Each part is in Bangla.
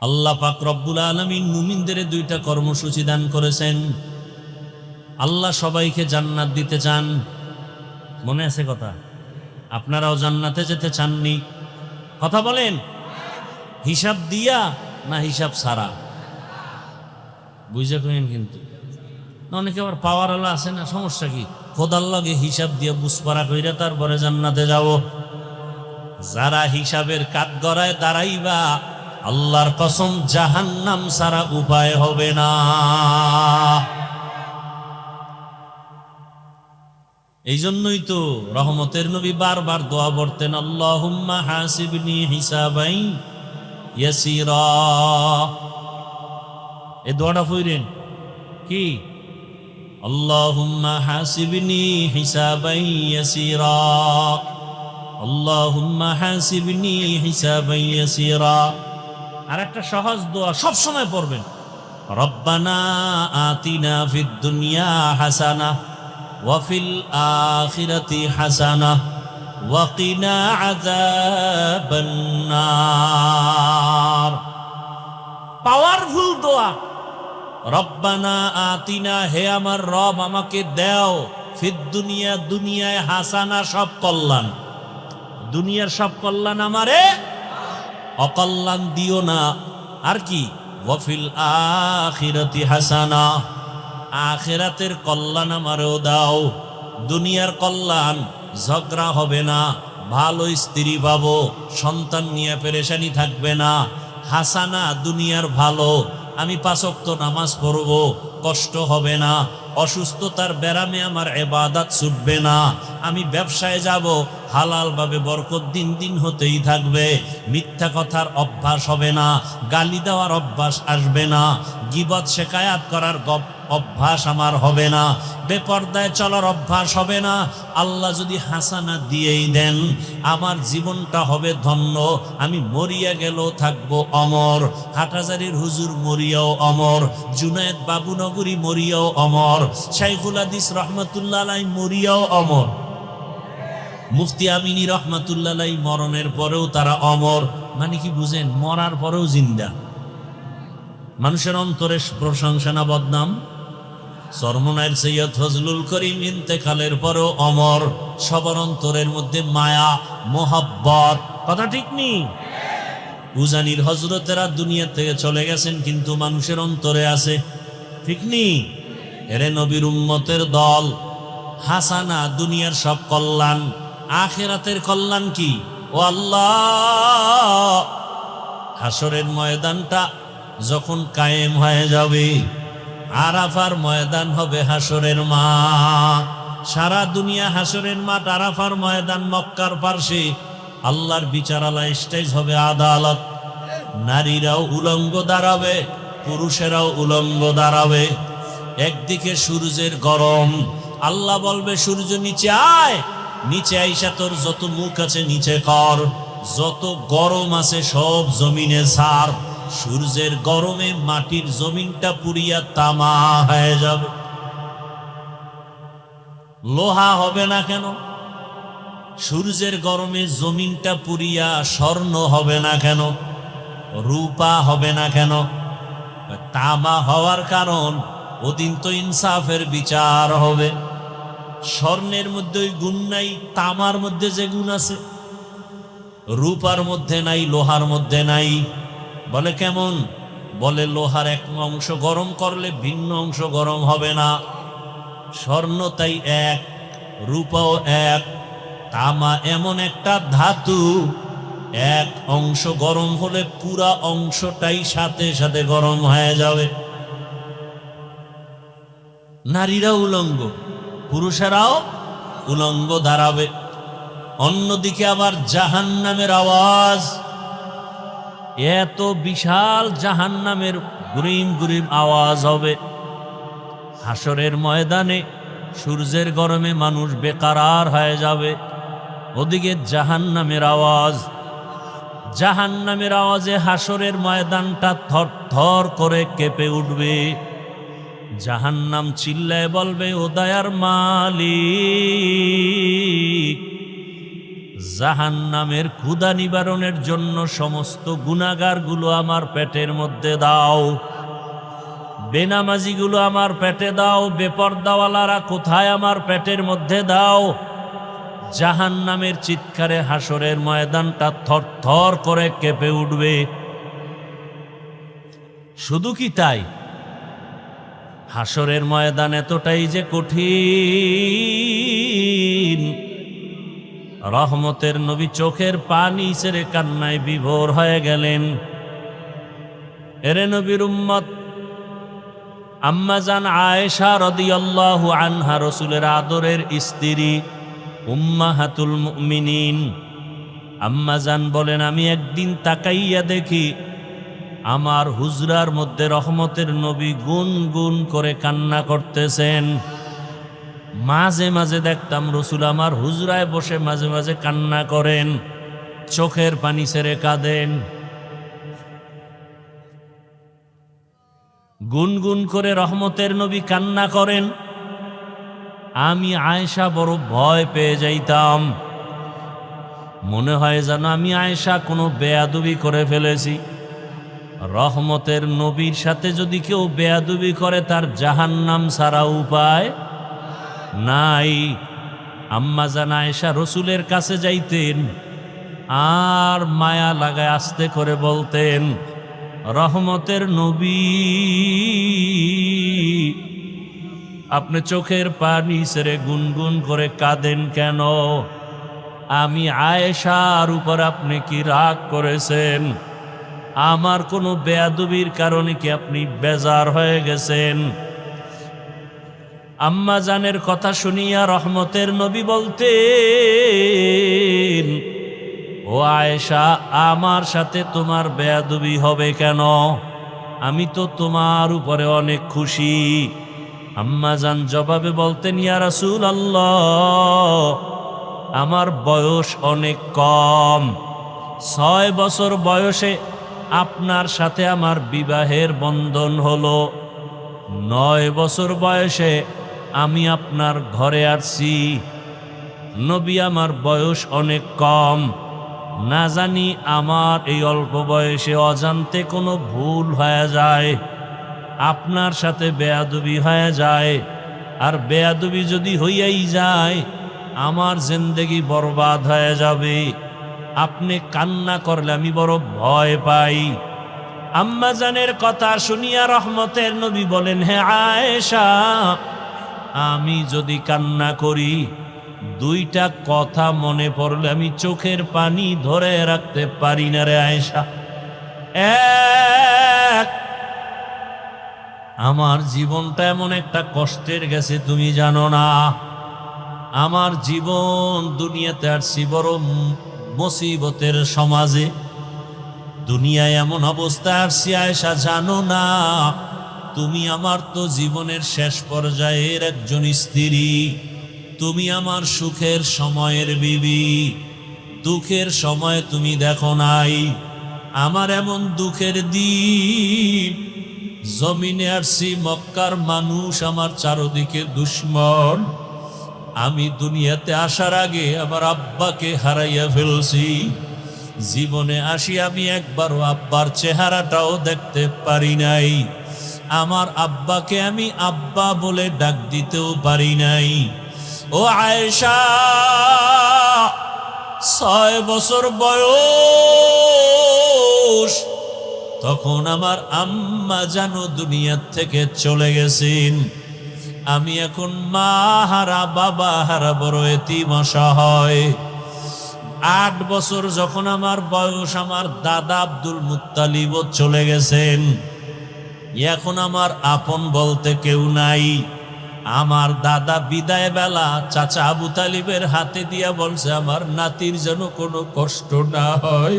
আল্লাহ পাক রব্বুল আলমিন মুমিনদের দুইটা কর্মসূচি দান করেছেন। আল্লাহ সবাইকে জান্নাত দিতে চান। মনে আছে কথা? আপনারাও জান্নাতে যেতে চাননি। কথা বলেন? হিসাব দিয়া না হিসাব সারা বুঝে কেন কিন্তু। অনেকে আবার পাওয়ার আলা আছে না, সমস্যা কি? খোদার লগে হিসাব দিয়ে বুসপারা কইরা তারপরে জান্নাতে যাব যারা হিসাবের কাঠ গড়ায় দাঁড়াইবা আল্লাহর কসম, জাহান্নাম সারা উপায় হবে না। এই জন্যই তো রহমতের নবী বারবার দোয়া বর্তেন আল্লাহুম্মা হাসিবনি হিসাবাই দোয়াটা ফইরেন কি? হাসিবনি হিসাবাই আর একটা সহজ দোয়া সব সময় পড়বেন। রব্বানা আতিনা ফিদ দুনিয়া হাসানা ওয়াফিল আখিরাতি হাসানা ওয়াকিনা আযাবান্নার। পাওয়ারফুল দোয়া। রব্বানা আতিনা, হে আমার রব, আমাকে দেও ফিদ দুনিয়া দুনিয়ায় হাসানা সব কল্যাণ। দুনিয়ার সব কল্যাণ আমারে অকল্যাণ দিও না। আর কি? ওয়াফিল আখিরাতি হাসানা। আখেরাতের কল্যাণ আমারও দাও। দুনিয়ার কল্যাণ ঝগড়া হবে না। ভালো স্ত্রী পাবো, সন্তান নিয়ে পেরেশানি থাকবে না। হাসানা দুনিয়ার ভালো, আমি পাঁচক্ত নামাজ পড়ব। কষ্ট হবে না, অসুস্থতার ব্যারামে আমার এবাদাত ছুটবে না। আমি ব্যবসায় যাব, হালালভাবে বরকত দিন দিন হতেই থাকবে। মিথ্যা কথার অভ্যাস হবে না, গালি দেওয়ার অভ্যাস আসবে না। গিবত শেখায়াত করার গপ অভ্যাস আমার হবে না। বেপর্দায় চলার অভ্যাস হবে না। আল্লাহ যদি হাসানা দিয়েই দেন, আমার জীবনটা হবে ধন্য। আমি মরিয়া গেলেও থাকব অমর। হাটাজারির হুজুর মরিয়াও অমর। জুনায়েদ বাবুনগরী মরিয়াও অমর। শাইখুল হাদিস রহমতুল্লাহ মরিয়াও অমর। মুফতি আমিনী রহমাতুল্লাহ মরণের পরেও তারা অমর। মানে কি বুঝেন? মরার পরেও জিন্দা। মানুষের অন্তরে প্রশংসা না বদনাম। সরমনায়ের সৈয়দ ফজলুল করিম ইন্তেকালের পরও অমর। সবার অন্তরের মধ্যে মায়া, মোহাব্বত। কথা ঠিক নেই উজানির হজরতেরা দুনিয়া থেকে চলে গেছেন, কিন্তু মানুষের অন্তরে আছে ঠিক নেই এরে নবীর উম্মতের দল। হাসানা, দুনিয়ার সব কল্যাণ। আখেরাতের কল্যাণ কি? ও আল্লাহ! হাসরের ময়দানটা যখন কায়েম হয়ে যাবে, আরাফার ময়দান হবে হাসরের মা। সারা দুনিয়া হাসরের মাঠ আরাফার ময়দান, মক্কার পার্শ্বে। আল্লাহর বিচারালয় স্টেজ হবে আদালত। নারীরাও উলঙ্গ দাঁড়াবে। পুরুষেরাও উলঙ্গ দাঁড়াবে। একদিকে সূর্যের গরম, আল্লাহ বলবে, সূর্য নিচে আয়, নিচে আইসা তোর যত মুখ আছে নিচে কর, যত গরম আছে সব জমিনে সার। সূর্যের গরমে মাটির জমিনটা পুড়িয়া তামা হয়ে যাবে। লোহা হবে না কেন? সূর্যের গরমে জমিনটা পুড়িয়া স্বর্ণ হবে না কেন? রূপা হবে না কেন? তামা হওয়ার কারণ, ওদিন তো ইনসাফের বিচার হবে। স্বর্ণের মধ্যে ওই গুণ নাই, তামার মধ্যে যে গুণ আছে। রূপার মধ্যে নাই, লোহার মধ্যে নাই। বলে কেমন? বলে লোহার এক অংশ গরম করলে ভিন্ন অংশ গরম হবে না। স্বর্ণ তাই এক, রূপাও এক, তামা এমন একটা ধাতু এক অংশ গরম হলে পুরা অংশটাই সাথে সাথে গরম হয়ে যাবে। নারীরা উলঙ্গ, পুরুষেরাও উলঙ্গ দাঁড়াবে অন্যদিকে আবার জাহান নামের আওয়াজ। এত বিশাল জাহান নামের গুরিম গুরিম আওয়াজ হবে। হাসরের ময়দানে সূর্যের গরমে মানুষ বেকারার হয়ে যাবে। ওদিকে জাহান নামের আওয়াজ। জাহান নামের আওয়াজে হাসরের ময়দানটা থর থর করে কেঁপে উঠবে। জাহান্নাম চিল্লায় বলবে, ও দয়ার মালিক জাহান নামের ক্ষুদা নিবারণের জন্য সমস্ত গুণাগারগুলো আমার পেটের মধ্যে দাও। বেনামাজিগুলো আমার পেটে দাও। বেপর্দাওয়ালারা কোথায় আমার পেটের মধ্যে দাও? জাহান নামের চিৎকারে হাসরের ময়দানটা থর থর করে কেঁপে উঠবে। শুধু কি তাই? হাসরের ময়দান এতটাই যে কঠিন। রহমতের নবী চোখের পানি ছেড়ে কান্নায় বিভোর হয়ে গেলেন। এরে নবীর উম্মত আম্মাজান আয়েশা রদিয়াল্লাহু আনহা রসুলের আদরের স্ত্রী উম্মাহাতুল মুমিনিন। আম্মাজান বলেন, আমি একদিন তাকাইয়া দেখি আমার হুজরার মধ্যে রহমতের নবী গুন গুন করে কান্না করতেছেন। মাঝে মাঝে দেখতাম রসুল আমার হুজরায় বসে মাঝে মাঝে কান্না করেন, চোখের পানি ছেড়ে কাঁদেন। গুনগুন করে রহমতের নবী কান্না করেন আমি আয়েশা বড় ভয় পেয়ে যাইতাম। মনে হয় যেন আমি আয়েশা কোনো বেয়াদুবি করে ফেলেছি। রহমতের নবীর সাথে যদি কেউ বেয়াদুবি করে, তার জাহান্নাম ছাড়া উপায় নাই। আম্মা জান আয়েশা রসুলের কাছে যাইতেন, আর মায়া লাগায় আস্তে করে বলতেন, রহমতের নবী আপনি চোখের পানি ছেড়ে গুনগুন করে কাঁদেন কেন? আমি আয়েশার উপর আপনি কি রাগ করেছেন? আমার কোনো বেয়াদুবির কারণে কি আপনি বেজার হয়ে গেছেন? আম্মা জানের কথা শুনিয়া রহমতের নবী বলতে ও আয়েশা, আমার সাথে তোমার বেয়াদুবি হবে কেন? আমি তো তোমার উপরে অনেক খুশি। আম্মা জান জবাবে বলতেন, ইয়া রাসূল আল্লাহ আমার বয়স অনেক কম। ছয় বছর বয়সে আপনার সাথে আমার বিবাহের বন্ধন হলো। নয় বছর বয়সে আমি আপনার ঘরে আসছি। নবী, আমার বয়স অনেক কম। না জানি আমার এই অল্প বয়সে অজান্তে কোনো ভুল হয়ে যায়। আপনার সাথে বেয়াদবি হয়ে যায়। আর বেয়াদবি যদি হইয়াই যায়, আমার জিন্দেগি বরবাদ হয়ে যাবে। আপনি কান্না করলে আমি বড় ভয় পাই। আম্মাজানের কথা শুনিয়া রহমতের নবী বলেন, হে আয়েশা, আমি যদি কান্না করি, দুইটা কথা মনে পড়লে আমি চোখের পানি ধরে রাখতে পারি না রে আয়েশা। এক আমার জীবনটা এমন একটা কষ্টের গেছে, তুমি জানো না। আমার জীবন দুনিয়াতে আসছি বড় মুসিবতের সমাজে। দুনিয়ায় এমন অবস্থা আসছি, আয়েশা, জানো না। তুমি আমার তো জীবনের শেষ পর্যায়ের একজন স্ত্রী। তুমি আমার সুখের সময়ের বিবি। দুঃখের সময় তুমি দেখো নাই। আমার এমন দুঃখের দিন জমিনে আসছি মক্কার মানুষ আমার চারদিকে দুশ্মন। আমি দুনিয়াতে আসার আগে আমার আব্বাকে হারাইয়া ফেলছি। জীবনে আসি আমি একবারও, আব্বার চেহারাটাও দেখতে পারি নাই। আমার আব্বাকে আমি আব্বা বলে ডাক দিতেও পারি নাই। ও আয়েশা, ছয় বছর বয়স। তখন আমার আম্মা জানো দুনিয়ার থেকে চলে গেছেন। আমি এখন মা হারা, বাবা হারা, বড় এতিম অসহায়। আট বছর যখন আমার বয়স, আমার দাদা আব্দুল মুত্তালিবও চলে গেছেন। এখন আমার আপন বলতে কেউ নাই। আমার দাদা বিদায় বেলা চাচা আবু তালিবের হাতে দিয়া বলছে, আমার নাতির যেন কোনো কষ্ট না হয়।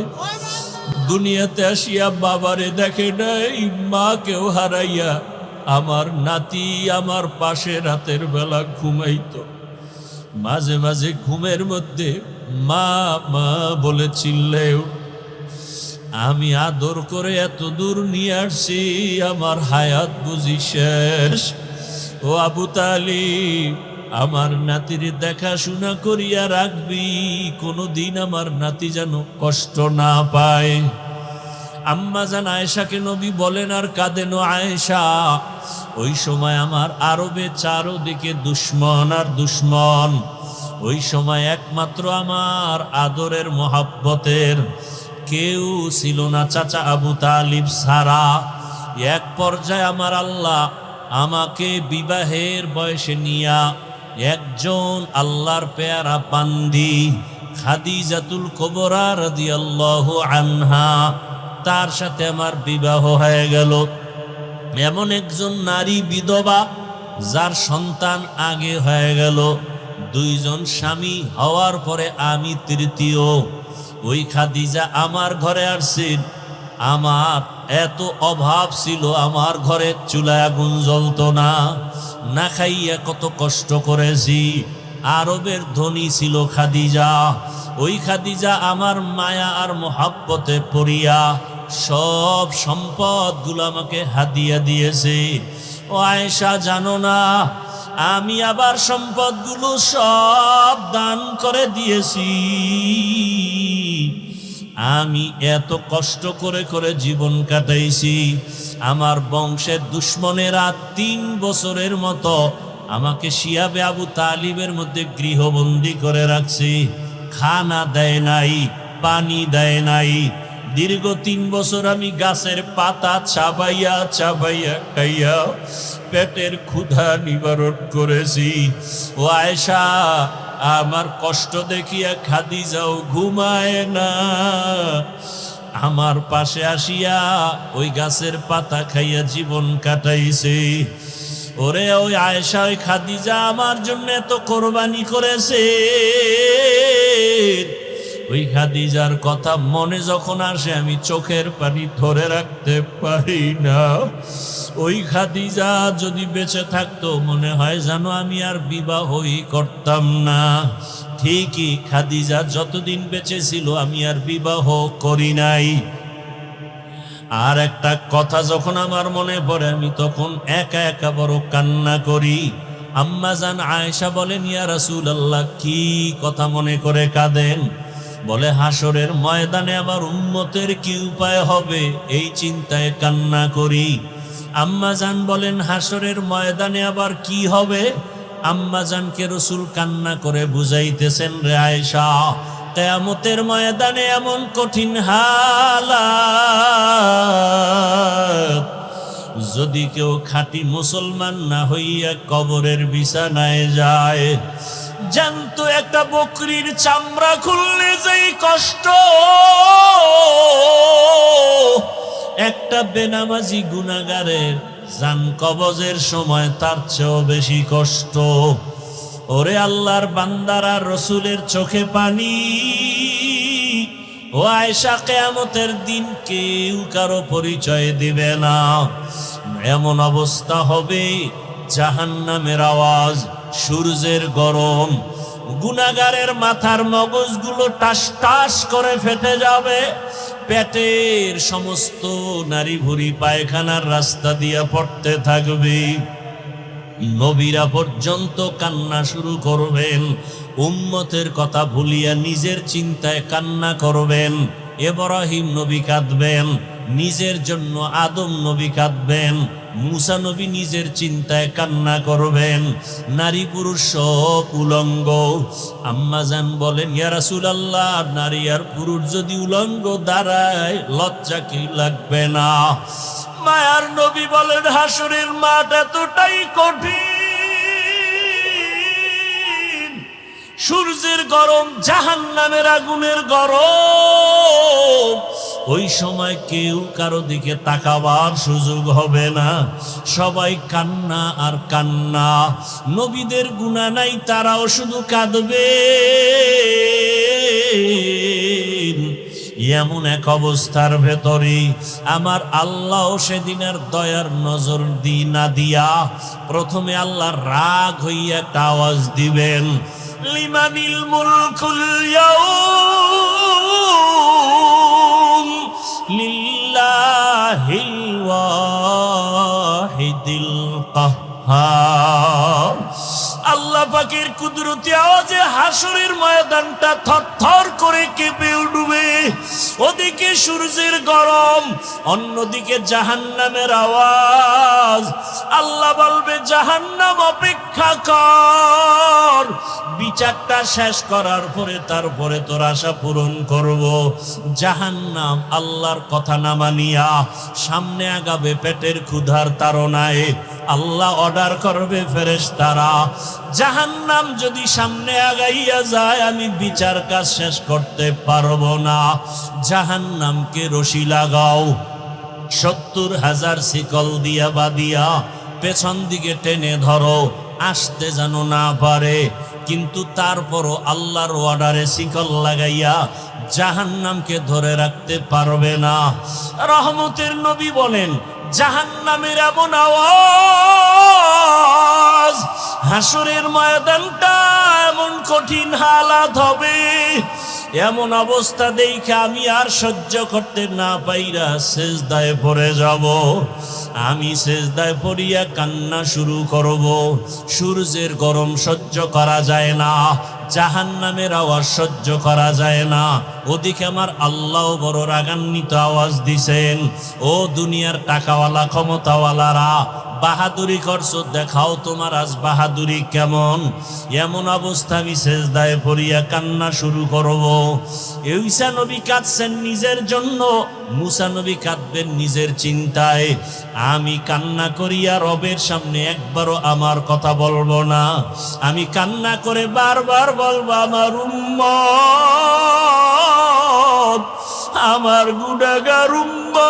দুনিয়াতে আসিয়া বাবারে দেখে নাই, মাকেও হারাইয়া। আমার নাতি আমার পাশে রাতের বেলা ঘুমাইত। মাঝে মাঝে ঘুমের মধ্যে মা মা বলে চিল্লে আমি আদর করে এত দূর নিয়ে আসছি, আমার হায়াত বুঝি শেষ। ও আবু তালিব আমার নাতির দেখাশোনা করিয়া রাখবি, কোনোদিন আমার নাতি যেন কষ্ট না পায়। আম্মা জান আয়েশাকে নবী বলেন, আর কাঁদেন আয়েশা, ওই সময় আমার আরবে চারোদিকে দুশ্মন আর দুশ্মন। ওই সময় একমাত্র আমার আদরের মহাব্বতের কেউ ছিল না চাচা আবু তালিব সারা এক পর্যায়ে আমার আল্লাহ আমাকে বিবাহের বয়সে নিয়া একজন আল্লাহর পেয়ারা পান্দি খাদিজাতুল কবরা রাদিয়াল্লাহু আনহা, তার সাথে আমার বিবাহ হয়ে গেল। এমন একজন নারী বিধবা যার সন্তান আগে হয়ে গেল। দুইজন স্বামী হওয়ার পরে আমি তৃতীয়। ওই খাদিজা আমার ঘরে আসছেন আমার এত অভাব ছিল, আমার ঘরে চুলায় আগুন জ্বলতো না। না খাইয়া কত কষ্ট করেছি। আরবের ধনী ছিল খাদিজা। ওই খাদিজা আমার মায়া আর মোহাব্বতে পড়িয়া সব সম্পদগুলো আমাকে হাদিয়া দিয়েছে। ও আয়েশা, জানো না, আমি আবার সম্পদগুলো সব দান করে দিয়েছি। আমি এত কষ্ট করে করে জীবন কাটাইছি। আমার বংশের দুশ্মনেরা তিন বছরের মতো আমাকে শিয়াবে আবু তালিবের মধ্যে গৃহবন্দী করে রাখছি। খানা দেয় নাই, পানি দেয় নাই। দীর্ঘ তিন বছর আমি গাছের পাতা চাবাইয়া চাবাইয়া খাইয়া পেটের ক্ষুধা নিবারণ করেছি। ও আয়সা আমার কষ্ট দেখিয়া খাদি যাও ঘুমায় না। আমার পাশে আসিয়া ওই গাছের পাতা খাইয়া জীবন কাটাইছে। ওরে ওই আয়েশা, ওই খাদিজা আমার জন্য এত কোরবানি করেছে। ওই খাদিজার কথা মনে যখন আসে, আমি চোখের পানি ধরে রাখতে পারি না। ওই খাদিজা যদি বেঁচে থাকতো, মনে হয় জানো আমি আর বিবাহই করতাম না। ঠিকই, খাদিজা যতদিন বেঁচে ছিল আমি আর বিবাহ করি নাই। আর একটা কথা যখন আমার মনে পড়ে, আমি তখন একা একা বড় কান্না করি। আম্মা জান আয়েশা বলেন, ইয়া রাসূল আল্লাহ কি কথা মনে করে কাঁদেন? বলে হাসরের ময়দানে আবার উম্মতের কি উপায় হবে? এই চিন্তায় কান্না করি। আম্মা জান বলেন হাসরের ময়দানে আবার কি হবে? আম্মা জানকে রসুল কান্না করে বুঝাইতেছেন, রে আয়েশা, কেয়ামতের ময়দানে এমন কঠিন হালাত। যদি কেউ খাঁটি মুসলমান না হইয়া কবরের বিছানায় যায় জানত একটা বকরির চামড়া খুললে যেই কষ্ট। একটা বেনামাজি গুনাগারের জান কবজের সময় তার চেয়েও বেশি কষ্ট। ওরে আল্লাহর বান্দারা, রসুলের চোখে পানি। ও আয়সা কেয়ামতের দিন কেউ কারও পরিচয় দিবে না। এমন অবস্থা হবে জাহান্নামের আওয়াজ। সূর্যের গরম গুনাগারের মাথার মগজগুলো টাস টাস করে ফেটে যাবে। পেটের সমস্ত নারী ভুরি পায়খানার রাস্তা দিয়া পড়তে থাকবে। নবীরা পর্যন্ত কান্না শুরু করবেন, উম্মতের কথা ভুলিয়া নিজের চিন্তায় কান্না করবেন। এব্রাহিম নবী কাঁদবেন, নিজের জন্য আদম নবী কাঁদবেন। মুসা নবী নিজের চিন্তায় কান্না করবেন, নারী পুরুষ উলঙ্গ। আম্মাজান বলেন, ইয়া রাসূলুল্লাহ, নারী আর পুরুষ যদি উলঙ্গ দাঁড়ায়, লজ্জা কি লাগবে না? মায়ার নবী বলেন, হাসুরের মাঠ এতটাই কঠিন। সূর্যের গরম জাহান নামের আগুনের গরম। ওই সময় কেউ কারও দিকে তাকাবার সুযোগ হবে না। সবাই কান্না আর কান্না। নবীদের গুণা নাই, তারাও শুধু কাঁদবে। এমন এক অবস্থার ভেতরে আমার আল্লাহ সেদিনের দয়ার নজর দি না দিয়া প্রথমে আল্লাহ রাগ হইয়া একটা আওয়াজ দিবেন, লিমানিল মুলকুল ইয়াউম? Ah. আল্লাহ পাকের কুদরতি আওয়াজে হাসরের ময়দানটা থরথর করে কেঁপে উঠবে। ওদিকে সূর্যের গরম, অন্যদিকে জাহান্নামের আওয়াজ। আল্লাহ বলবে, জাহান্নাম অপেক্ষা কর। বিচারটা শেষ করার পরে তারপরে তোর আশা পূরণ করব। জাহান্নাম আল্লাহর কথা না মানিয়া সামনে আগাবে পেটের ক্ষুধার তাড়নায় আল্লাহ অর্ডার করবে ফেরেশ তারা জাহান্নাম যদি সামনে আগাইয়া যায়, আমি বিচার কাজ শেষ করতে পারব না। জাহান্নামকে রশি লাগাও। সত্তর হাজার শিকল দিয়া বাদিয়া পেছন দিকে টেনে ধরো, আসতে যেন না পারে। কিন্তু তারপরও আল্লাহর অর্ডারে শিকল লাগাইয়া জাহান্নামকে ধরে রাখতে পারবে না। রহমতের নবী বলেন, জাহান্নামের এমন আওয়াজ হাসরের ময়দানটা এমন কঠিন হালাত হবে, এমন অবস্থা দেখে আমি আর সহ্য করতে না পাইরা শেষদায় পড়ে যাব। আমি শেষদায় পড়িয়া কান্না শুরু করব। সূর্যের গরম সহ্য করা যায় না জাহান নামের আওয়াজ সহ্য করা যায় না ওদিকে আমার আল্লাহ বড় রাগান্বিত আওয়াজ দিছেন, ও দুনিয়ার টাকাওয়ালা, ক্ষমতাওয়ালারা, বাহাদুরি করছ, দেখাও তোমার আজ বাহাদুরি কেমন? এমন অবস্থা আমি শেষদায় পড়িয়া কান্না শুরু করব। ঈসা নবী কাঁদছেন নিজের জন্য, মুসা নবী কাঁদবেন নিজের চিন্তায়। আমি কান্না করিয়া রবের সামনে একবারও আমার কথা বলব না। আমি কান্না করে বারবার বলব, আমার উম্মত আমার উম্মত।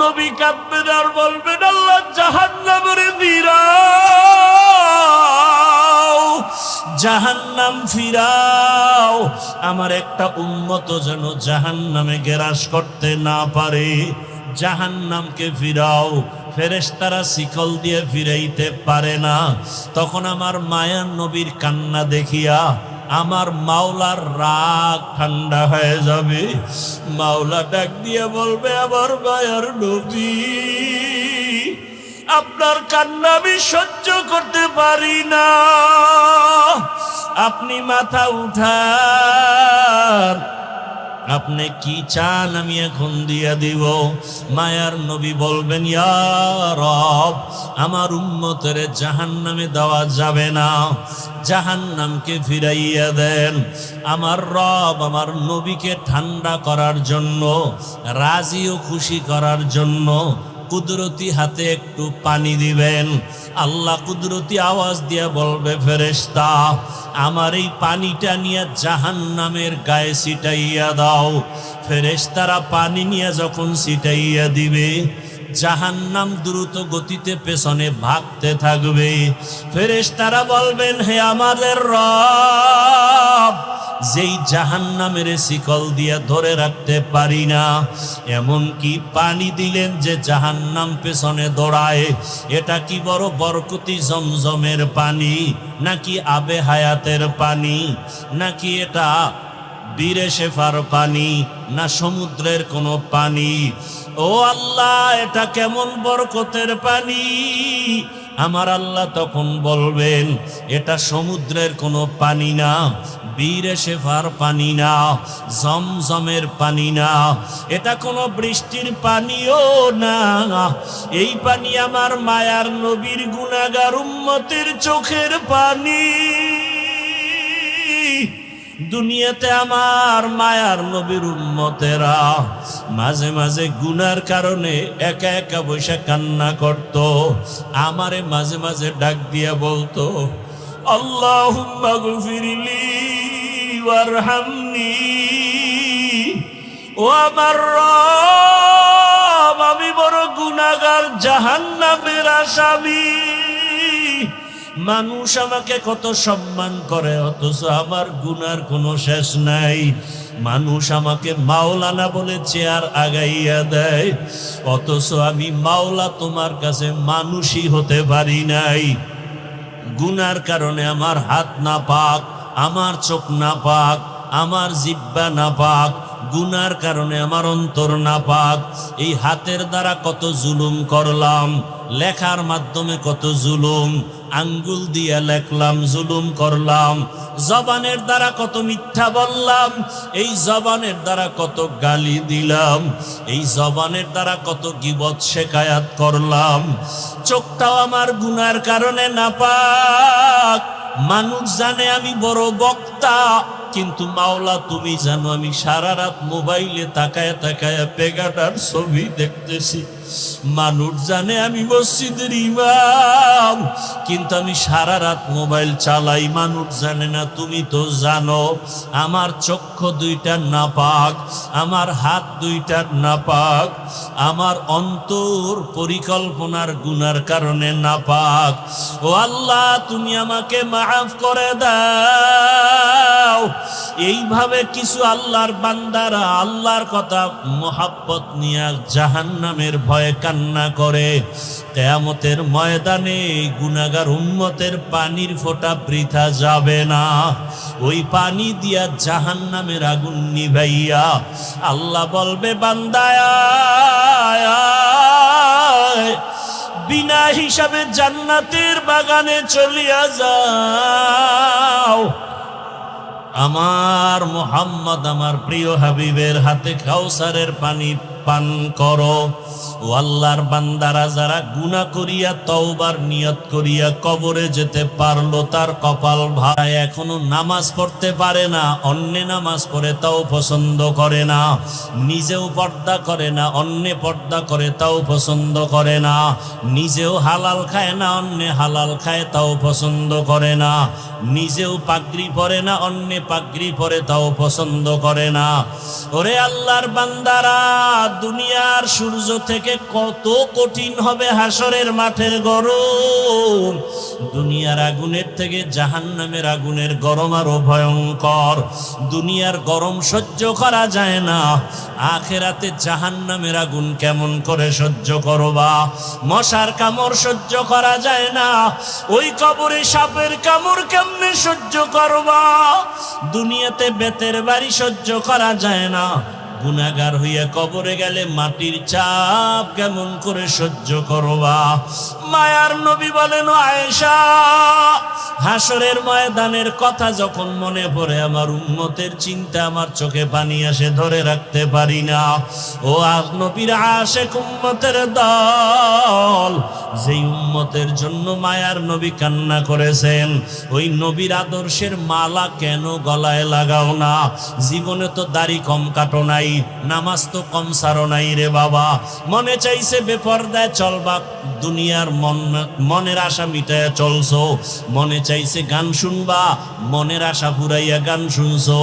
নবী কাঁদবেন আর বলবেন, আল্লাহ জাহান্নামের ফিরাও, জাহান্নাম ফিরাও। আমার একটা উন্মত যেন জাহান্নামে গেরাস করতে না পারে। জাহান্নামকে ফিরাও। ফেরেশতারা শিকল দিয়ে ফিরাইতে পারে না। তখন আমার মায়ার নবীর কান্না দেখিয়া আমার মাওলার রাগ ঠান্ডা হয়ে যাবে। মাওলা ডাক দিয়ে বলবে, আমার মায়ের নবী, আপনার কান্না আমি সহ্য করতে পারি না। আপনি মাথা উঠান আপনি কি চান আমি এখন দিয়া দিব? মায়ার নবী বলবেন রব, আমার উম্মতের জাহান্নামে দেওয়া যাবে না। জাহান নামকে ফিরাইয়া দেন। আমার রব আমার নবীকে ঠান্ডা করার জন্য, রাজি ও খুশি করার জন্য কুদরতি হাতে একটু পানি দিবেন। আল্লাহ কুদরতি আওয়াজ দিয়ে বলবে ফেরেস্তা আমার এই পানিটা নিয়ে জাহান নামের গায়ে ছিটাইয়া দাও। ফেরেস্তারা পানি নিয়ে যখন ছিটাইয়া দিবে জাহান্নাম দ্রুত গতিতে পেছনে ভাগতে থাকবে। ফেরেশতারা বলবেন, হে আমাদের রব, যেই জাহান্নামের শিকল দিয়ে ধরে রাখতে পারি না এমন কি পানি দিলেন যে জাহান্নাম পেছনে দৌড়ায়, এটা কি বড় বরকতি জমজমের পানি, নাকি আবে হায়াতের পানি, নাকি এটা বীরে শেফার পানি, না সমুদ্রের কোনো পানি। ও আল্লাহ, এটা কেমন বরকতের পানি? আমার আল্লাহ তখন বলবেন, এটা সমুদ্রের কোনো পানি না বীরে শেফার পানি না, জমজমের পানি না। এটা কোনো বৃষ্টির পানিও না। এই পানি আমার মায়ার নবীর গুণাগার উম্মতের চোখের পানি। দুনিয়াতে আমার মায়ার নবীর উম্মতেরা মাঝে মাঝে গুনার কারণে একা একা বসে কান্না করত, আমারে মাঝে মাঝে ডাক দিয়া বলতো আল্লাহ ওয়ারহামনি। ও আমার রব, আমি বড় গুনাগার জাহান্নামের আসামি। মানুষ আমাকে কত সম্মান করে, অথচ আমার গুনার কোনো শেষ নাই। মানুষ আমাকে মাওলানা বলে চেয়ার আগাইয়া দেয়, অথচ আমি মাওলা তোমার কাছে মানুষই হতে পারি নাই। গুনার কারণে আমার হাত না পাক আমার চোখ না পাক আমার জিব্বা না পাক গুনার কারণে আমার অন্তর না পাক এই হাতের দ্বারা কত জুলুম করলাম লেখার মাধ্যমে কত জুলুম, আঙ্গুল দিয়ে লেখলাম, জুলুম করলাম, জবানের দ্বারা কত মিথ্যা বললাম, এই জবানের দ্বারা কত গালি দিলাম, এই জবানের দ্বারা কত গিবত শেখায়াত করলাম। চোখটাও আমার গুনার কারণে না পাক মানুষ জানে আমি বড় বক্তা, কিন্তু মাওলা তুমি জানো আমি সারা রাত মোবাইলে তাকায় তাকায় পেগাটার ছবি দেখতেছি। মানুষ জানে আমি মসজিদের ইমাম। কিন্তু আমি সারা রাত মোবাইল চালাই, মানুষ জানে না, তুমি তো জানো, আমার চক্ষু দুইটার নাপাক, আমার হাত দুইটার নাপাক, আমার অন্তর পরিকল্পনার গুনার কারণে নাপাক। ও আল্লাহ, তুমি আমাকে মাফ করে দাও। এইভাবে কিছু আল্লাহর বান্দারা আল্লাহর কথা, মোহাব্বত নিয়ে জাহান্নামের ভয়ে কান্না করে। কেয়ামতের ময়দানে গুনাগার উম্মতের পানির ফোঁটা বৃথা যাবে না। ওই পানি দিয়া জাহান্নামের আগুন নিভাইয়া আল্লাহ বলবে, বান্দায় বিনা হিসাবে জান্নাতের বাগানে চলিয়া যাও। আমার মোহাম্মদ, আমার প্রিয় হাবিবের হাতে কাউসারের পানি পান করো। ও আল্লাহর বান্দারা যারা গুনাহ করিয়া, তওবার নিয়ত করিয়া কবরে যেতে পারল, তার কপাল ভাই এখনও নামাজ পড়তে পারে না, অন্যে নামাজ পড়ে তাও পছন্দ করে না, নিজেও পর্দা করে না, অন্যে পর্দা করে তাও পছন্দ করে না, নিজেও হালাল খায় না, অন্যে হালাল খায় তাও পছন্দ করে না, নিজেও পাগড়ি পরে না, অন্যে পাগড়ি পরে তাও পছন্দ করে না। ওরে আল্লাহর বান্দারা দুনিয়ার সূর্য থেকে কত কঠিন হবে হাসরের মাঠের গরম। দুনিয়ার আগুনের থেকে জাহান্নামের আগুনের গরম আরও ভয়ঙ্কর। দুনিয়ার গরম সহ্য করা যায় না। আখেরাতে জাহান্নামের আগুন কেমন করে সহ্য করবা? মশার কামড় সহ্য করা যায় না। ওই কবরে সাপের কামড় কেমনে সহ্য করবা? দুনিয়াতে বেতের বাড়ি সহ্য করা যায় না। গুনাগার হইয়া কবরে গেলে মাটির চাপ কেমন করে সহ্য করবা? মায়ার নবী বলেন, আয়েশা, হাসরের ময়দানের কথা যখন মনে পড়ে, আমার উন্মতের চিন্তা আমার চোখে পানি আসে, ধরে রাখতে পারি না। ও আজ নবীর আশেক উম্মতের দল, যেই উম্মতের জন্য মায়ার নবী কান্না করেছেন, ওই নবীর আদর্শের মালা কেন গলায় লাগাও না? জীবনে তো দাড়ি কম কাটো নাই নামাজ তো কম সারো নাই রে বাবা। মনে চাইছে বেপর্দায় চলবা দুনিয়ার মন, মনের আশা মিটায় চলছো। মনে চাইছে গান শুনবা, মনের আশা ঘুরাইয়া গান শুনছো।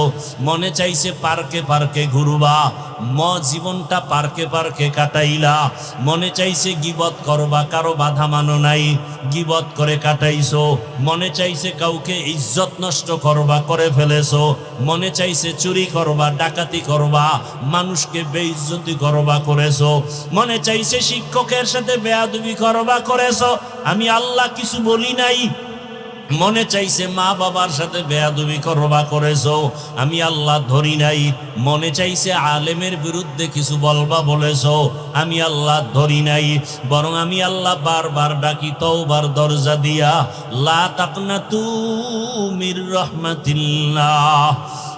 মনে চাইছে পার্কে পার্কে ঘুরবা ম জীবনটা পার্কে পার্কে কাটাইলা। মনে চাইছে গিবত করবা, কারও বাধা মানো নাই। গিবত করে কাটাইছো। মনে চাইছে কাউকে ইজ্জত নষ্ট করবা, করে ফেলেছো। মনে চাইছে চুরি করবা, ডাকাতি করবা, মানুষকে বেইজ্জতি করবা, করেছ। মনে চাইছে শিক্ষকের সাথে বেয়াদবি করবা, করেছ। আমি আল্লাহ কিছু বলি নাই। মনে চাইছে, মা বাবার সাথে বেয়াদুবি করবা করেছ। আমি আল্লাহ ধরি নাই। মনে চাইছে, আলেমের বিরুদ্ধে কিছু বলবা বলেছ। আমি আল্লাহ ধরি নাই। বরং আমি আল্লাহ বারবার ডাকি, তওবার দরজা দিয়া। লা তাকনা মির রহমাতিল্লাহ।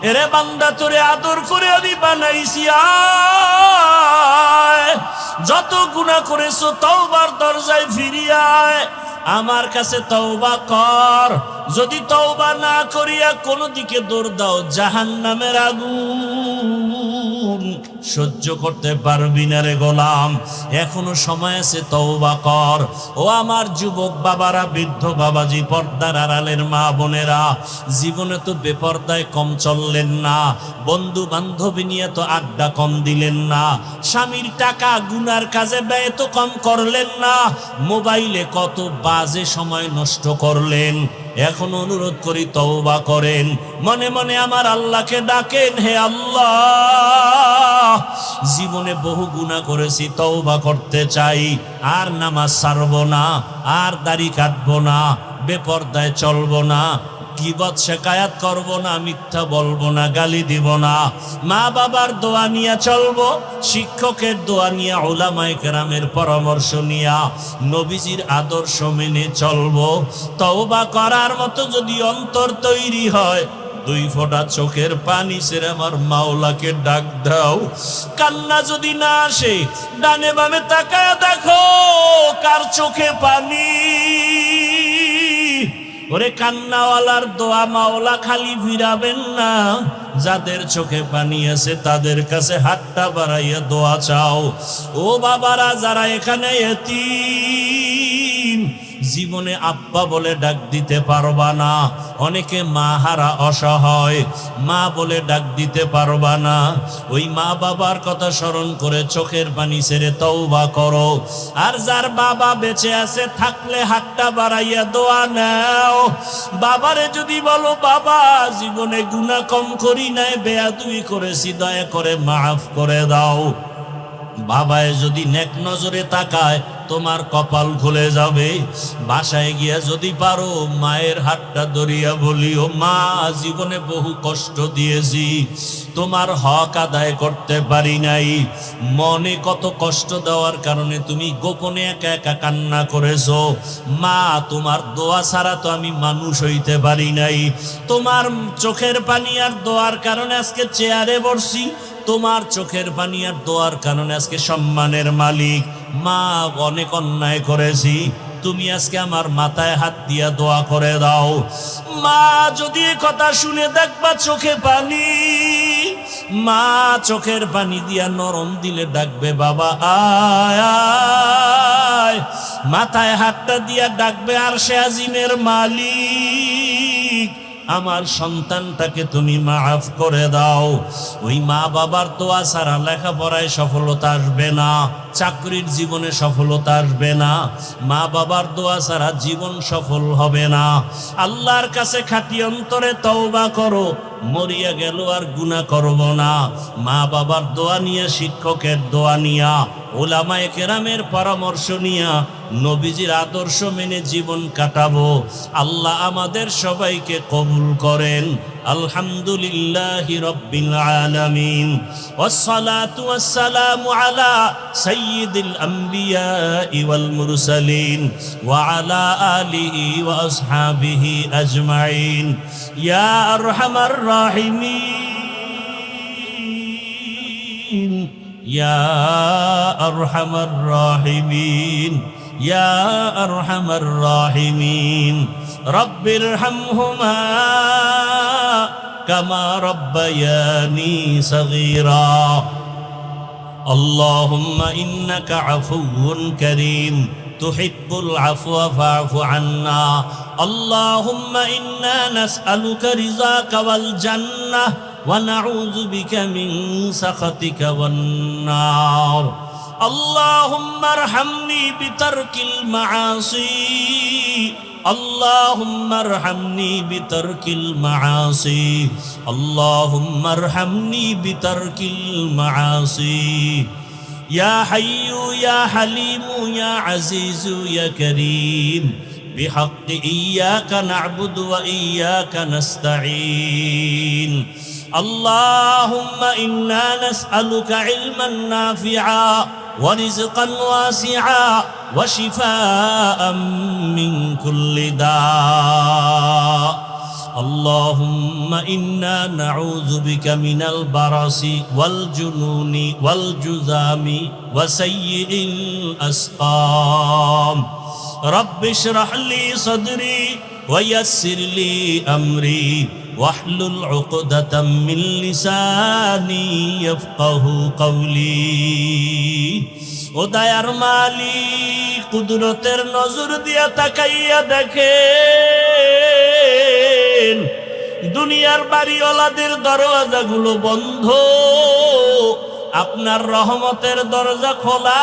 এরে বান্দা, তোরে আদর করে আমি বানাইছি যত গুণা করেছ, তওবার দরজায় ফিরিয়ায় আমার কাছে তওবা কর। যদি তওবা না করিয়া কোনো দিকে দৌড় দাও জাহান নামের আগুন। সহ্য করতে পারবি না রে গোলাম। এখনও সময় আছে, তওবা কর। ও আমার যুবক বাবারা, বৃদ্ধ বাবাজি, পর্দার আড়ালের মা বোনেরা, জীবনে তো বেপর্দায় কম চললেন না। বন্ধু বান্ধবী নিয়ে তো আড্ডা কম দিলেন না। স্বামীর টাকা গুনার কাজে ব্যয় তো কম করলেন না। মোবাইলে কত বাজে সময় নষ্ট করলেন। এখন অনুরোধ করি, তওবা করেন। মনে মনে আমার আল্লাহকে ডাকেন, হে আল্লাহ! জীবনে বহু গুণা করেছি, তওবা করতে চাই। আর নামাজ সারবো না, আর দাড়ি কাটবো না, বেপর্দায় চলবো না। কিবত শেকায়াত করব না, মিথ্যা বলব না, গালি দিব না। মা বাবার দোয়া নিয়ে চলবো, শিক্ষকের দোয়া নিয়ে ওলামায় কেরামের পরামর্শ নিয়া, নবীজির আদর্শ মেনে চলবো। তওবা করার মতো যদি অন্তর তৈরি হয়, দুই ফোঁটা চোখের পানি ছেড়ে আমার মাওলাকে ডাক দাও। কান্না যদি না আসে, ডানে বামে তাকায় দেখো, কার চোখে পানি? ওরে কান্নাওয়ালার দোয়া মাওলা খালি ফিরাবেন না। যাদের চোখে পানি আছে, তাদের কাছে হাতটা বাড়াইয়া দোয়া চাও। ও বাবারা, যারা এখানে এতিম জীবনে আব্বা বলে ডাক দিতে পারবা না। অনেকে মা হারা অসহায়, মা বলে ডাক দিতে পারবা না। ওই মা বাবার কথা স্মরণ করে চোখের পানি ছেড়ে তওবা করো। আর যার বাবা বেঁচে আছে, থাকলে হাতটা বাড়াইয়া দোয়া নাও। বাবারে যদি বলো, বাবা, জীবনে গুণা কম করি নাই বেয়াদুই করেছি, দয়া করে মাফ করে দাও। বাবায় যদি নেক নজরে তাকায় তোমার কপাল খুলে যাবে। বাসায় গিয়া যদি পারো, মায়ের হাতটা ধরিয়া বলিও, মা, জীবনে বহু কষ্ট দিয়েছি। তোমার হক আদায় করতে পারি নাই। মনে কত কষ্ট দেওয়ার কারণে তুমি গোপনে একা একা কান্না করেছ। মা, তোমার দোয়া ছাড়া তো আমি মানুষ হইতে পারি নাই। তোমার চোখের পানি আর দোয়ার কারণে আজকে চেয়ারে বসছি। তোমার চোখের পানি আর দোয়ার কারণে আজকে সম্মানের মালিক। মা, অনেক অন্যায় করেছি। তুমি আজকে আমার মাথায় হাত দিয়া দোয়া করে দাও। মা, যদি কথা শুনে দেখবা চোখে পানি। মা, চোখের পানি দিয়া নরম দিলে ডাকবে, বাবা আয়। মাথায় হাতটা দিয়া ডাকবে, আর সে আজিমের মালিক। আমার সন্তানটাকে তুমি মাফ করে দাও। ওই মা বাবার তো আসারা লেখাপড়ায় সফলতা আসবে না। চাকরির জীবনে সফলতা আসবে না। মা বাবার দোয়া ছাড়া জীবন সফল হবে না। আল্লাহর কাছে খাটি অন্তরে তওবা করো, মরিয়া গেল আর গুণা করব না। মা বাবার দোয়া নিয়ে, শিক্ষকের দোয়া নিয়া, ওলামায়ে কেরামের পরামর্শ নিয়া, নবীজির আদর্শ মেনে জীবন কাটাবো। আল্লাহ আমাদের সবাইকে কবুল করেন। আলহামদুলিল্লাহ রব্বিল আলামিন والصلاة والسلام على سيد الأنبياء والمرسلين وعلى آله وأصحابه أجمعين يا أرحم الراحمين يا أرحم الراحمين يا أرحم الراحمين رب ارحمهما كما ربياني صغيرا. اللهم إنك عفو كريم. تحب العفو فاعف عنا. اللهم إنا نسألك رضاك والجنة ونعوذ بك من سخطك والنار. اللهم ارحمني بترك المعاصي. اللهم ارحمني بترك المعاصي. اللهم ارحمني بترك المعاصي. يا حي يا حليم يا عزيز يا كريم بحق إياك نعبد وإياك نستعين. اللهم إنا نسألك علما نافعا. ورزقا واسعا وشفاء من كل داء. اللهم إنا نعوذ بك من البرص والجنون والجذام وسيء الأسقام. رب اشرح لي صدري ويسر لي أمري. واحلل عقدة من لساني يفقه قولي ও দায়ার মালিক কুদরতের নজর দিয়া তাকাইয়া দেখেন দুনিয়ার বাড়িওয়ালাদের দরওয়াজাগুলো বন্ধ আপনার রহমতের দরজা খোলা